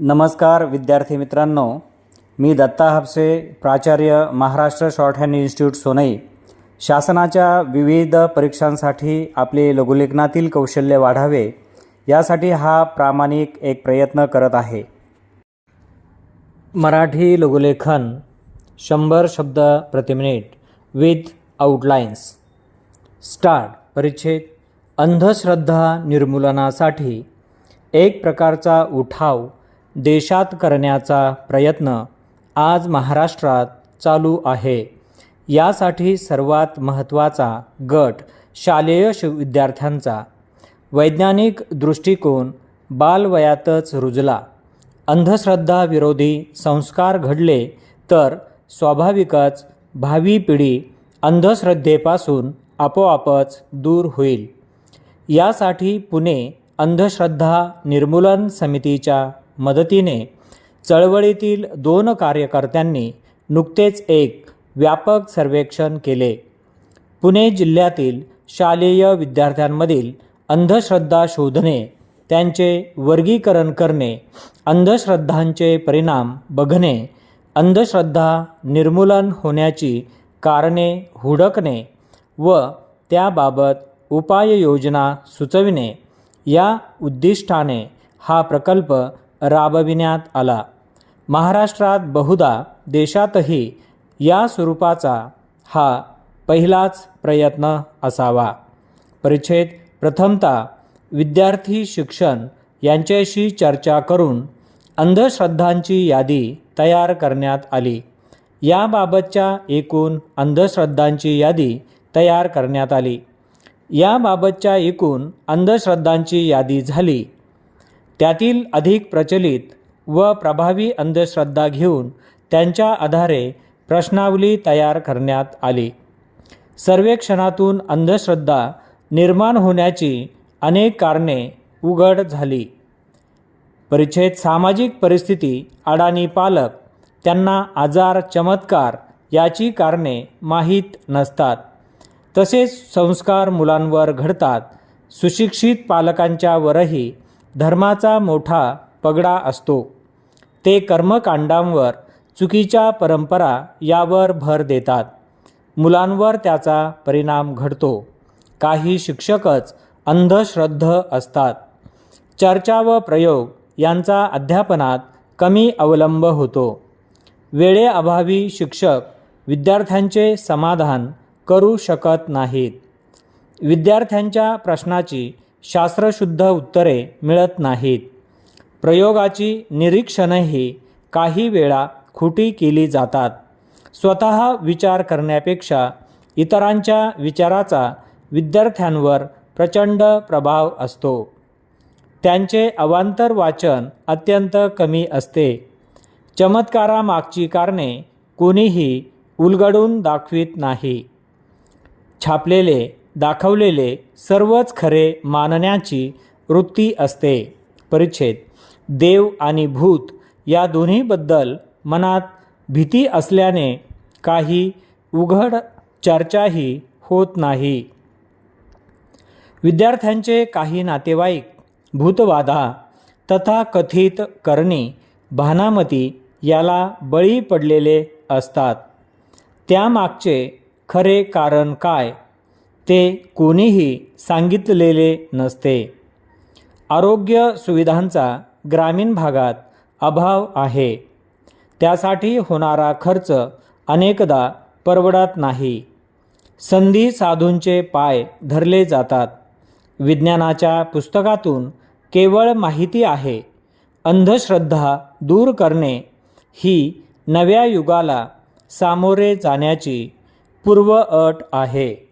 नमस्कार विद्यार्थी मित्रांनो. मी दत्ता हापसे प्राचार्य Maharashtra shorthand institute Sonai. शासनाच्या विविध परीक्षांसाठी आपले लघुलेखनातील कौशल्य वाढावे यासाठी हा प्रामाणिक एक प्रयत्न करत आहे. मराठी लघुलेखन शंभर शब्द प्रति मिनिट विथ आउटलाईन्स स्टार्ट परिच्छेद. अंधश्रद्धा निर्मूलनासाठी एक प्रकारचा उठाव देशात करण्याचा प्रयत्न आज महाराष्ट्रात चालू आहे. यासाठी सर्वात महत्त्वाचा गट शालेय विद्यार्थ्यांचा. वैज्ञानिक दृष्टिकोन बालवयातच रुजला. अंधश्रद्धा विरोधी संस्कार घडले तर स्वाभाविकच भावी पिढी अंधश्रद्धेपासून आपोआपच दूर होईल. यासाठी पुणे अंधश्रद्धा निर्मूलन समितीच्या मदतीने चळवळीतील दोन कार्यकर्त्यांनी नुकतेच एक व्यापक सर्वेक्षण केले. पुणे जिल्ह्यातील शालेय विद्यार्थ्यांमधील अंधश्रद्धा शोधणे त्यांचे वर्गीकरण करणे अंधश्रद्धांचे परिणाम बघणे अंधश्रद्धा निर्मूलन होण्याची कारणे हुडकणे व त्याबाबत उपाययोजना सुचविणे या उद्दिष्टाने हा प्रकल्प राबविण्यात आला. महाराष्ट्रात बहुधा देशातही या स्वरूपाचा हा पहिलाच प्रयत्न असावा. परिच्छेद प्रथमतः विद्यार्थी शिक्षण यांच्याशी चर्चा करून अंधश्रद्धांची यादी तयार करण्यात आली. याबाबतच्या एकूण अंधश्रद्धांची यादी तयार करण्यात आली. याबाबतच्या एकूण अंधश्रद्धांची यादी झाली. त्यातील अधिक प्रचलित व प्रभावी अंधश्रद्धा घेऊन त्यांच्या आधारे प्रश्नावली तयार करण्यात आली. सर्वेक्षणातून अंधश्रद्धा निर्माण होण्याची अनेक कारणे उघड झाली. परिच्छेद सामाजिक परिस्थिती अडाणी पालक त्यांना आजार चमत्कार याची कारणे माहीत नसतात. तसेच संस्कार मुलांवर घडतात. सुशिक्षित पालकांच्यावरही धर्माचा मोठा पगडा असतो. ते कर्मकांडांवर चुकीच्या परंपरा यावर भर देतात. मुलांवर त्याचा परिणाम घडतो. काही शिक्षकच अंधश्रद्ध असतात. चर्चा व प्रयोग यांचा अध्यापनात कमी अवलंब होतो. वेळेअभावी शिक्षक विद्यार्थ्यांचे समाधान करू शकत नाहीत. विद्यार्थ्यांच्या प्रश्नाची शास्त्रशुद्ध उत्तरे मिळत नाहीत. प्रयोगाची निरीक्षणही काही वेळा खोटी केली जातात. स्वतः विचार करण्यापेक्षा इतरांच्या विचाराचा विद्यार्थ्यांवर प्रचंड प्रभाव असतो. त्यांचे अवांतर वाचन अत्यंत कमी असते. चमत्कारामागची कारणे कोणीही उलगडून दाखवित नाही. छापलेले दाखवलेले सर्वच खरे मानण्याची वृत्ती असते. परिच्छेद. देव आणि भूत या दोन्हीबद्दल मनात भीती असल्याने काही उघड चर्चाही होत नाही. विद्यार्थ्यांचे काही नातेवाईक भूतवादा तथा कथित करणी भानामती याला बळी पडलेले असतात. त्यामागचे खरे कारण काय? ते कोणीही सांगितलेले नसते. आरोग्य सुविधांचा ग्रामीण भागात अभाव आहे. त्यासाठी होणारा खर्च अनेकदा परवडत नाही. संधी साधूंचे पाय धरले जातात. विज्ञानाच्या पुस्तकातून केवळ माहिती आहे. अंधश्रद्धा दूर करणे ही नव्या युगाला सामोरे जाण्याची पूर्वअट आहे.